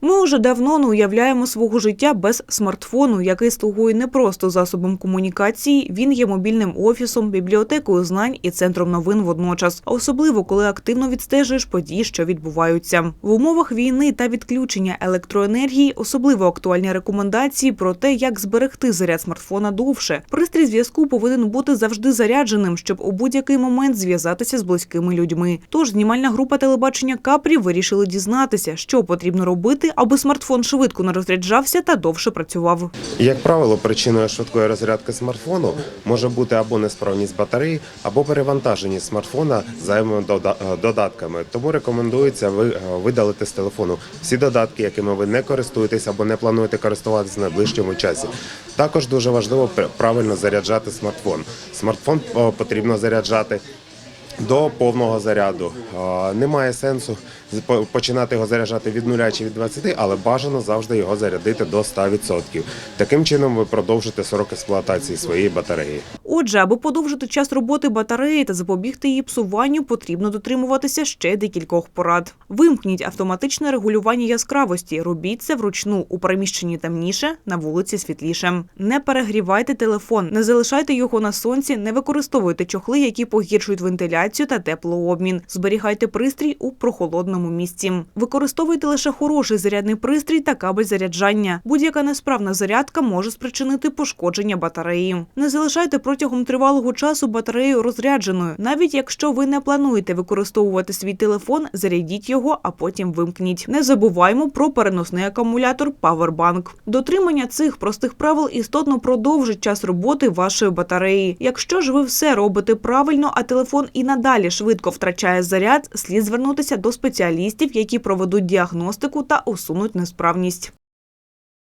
Ми уже давно не уявляємо свого життя без смартфону, який слугує не просто засобом комунікації, він є мобільним офісом, бібліотекою знань і центром новин водночас, а особливо коли активно відстежуєш події, що відбуваються. В умовах війни та відключення електроенергії особливо актуальні рекомендації про те, як зберегти заряд смартфона довше. Пристрій зв'язку повинен бути завжди зарядженим, щоб у будь-який момент зв'язатися з близькими людьми. Тож знімальна група телебачення Капрі вирішили дізнатися, що потрібно робити, аби смартфон швидко не розряджався та довше працював. Як правило, причиною швидкої розрядки смартфону може бути або несправність батареї, або перевантаженість смартфона зайвими е, додатками. Тому рекомендується е, видалити з телефону всі додатки, якими ви не користуєтесь або не плануєте користуватися в найближчому часі. Також дуже важливо правильно заряджати смартфон. Смартфон потрібно заряджати. До повного заряду немає сенсу починати його заряджати від 0 чи від 20, але бажано завжди його зарядити до 100%. Таким чином ви продовжите срок експлуатації своєї батареї. Отже, аби подовжити час роботи батареї та запобігти її псуванню, потрібно дотримуватися ще декількох порад. Вимкніть автоматичне регулювання яскравості. Робіть це вручну у приміщенні темніше, на вулиці світліше. Не перегрівайте телефон, не залишайте його на сонці, не використовуйте чохли, які погіршують вентиляцію та теплообмін. Зберігайте пристрій у прохолодному місці. Використовуйте лише хороший зарядний пристрій та кабель заряджання. Будь-яка несправна зарядка може спричинити пошкодження батареї. Не залишайте протягом тривалого часу батарею розрядженою. Навіть якщо ви не плануєте використовувати свій телефон, зарядіть його, а потім вимкніть. Не забуваймо про переносний акумулятор Powerbank. Дотримання цих простих правил істотно продовжить час роботи вашої батареї. Якщо ж ви все робите правильно, а телефон і надалі швидко втрачає заряд, слід звернутися до спеціалістів, які проведуть діагностику та усунуть несправність.